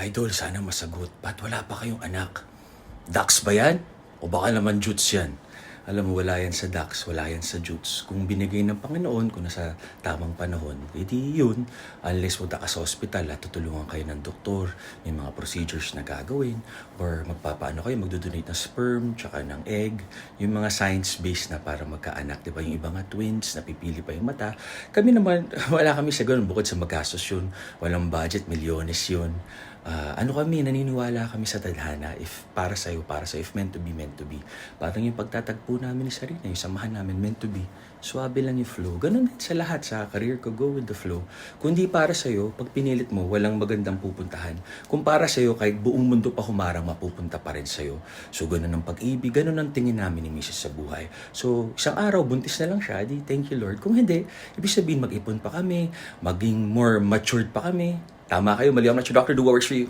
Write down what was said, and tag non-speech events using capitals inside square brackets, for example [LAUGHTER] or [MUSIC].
Idol, sana masagot. Ba't wala pa kayong anak? Dax ba yan? O baka naman Jutes yan? Alam mo, wala yan sa Dax, wala yan sa Jutes. Kung binigay ng Panginoon, kung nasa tamang panahon, edi yun. Unless punta ka sa hospital at tutulungan kayo ng doktor, may mga procedures na gagawin, or magpapaano kayo, magdodonate ng sperm, tsaka ng egg, yung mga science-based na para magkaanak, di ba? Yung iba nga twins, napipili pa yung mata. Kami naman, [LAUGHS] wala kami sa ganun, bukod sa magastos yun, walang budget, milyones yun. Ah, ano kami, naniniwala kami sa tadhana, if para sa'yo, para sa if meant to be, meant to be. Parang yung pagtatagpo namin ni Sarina, yung samahan namin, meant to be. Swabe lang yung flow. Ganun din sa lahat, sa career ko, go with the flow. Kung di para sa'yo, pag pinilit mo, walang magandang pupuntahan. Kung para sa'yo, kahit buong mundo pa humarang, mapupunta pa rin sa'yo. So, ganun ang pag-ibig, ganun ang tingin namin ni Mrs. sa buhay. So, isang araw, buntis na lang siya, di thank you Lord. Kung hindi, ibig sabihin, mag-ipon pa kami, maging more matured pa kami. Tama kayo, mali your doctor, do what works for you.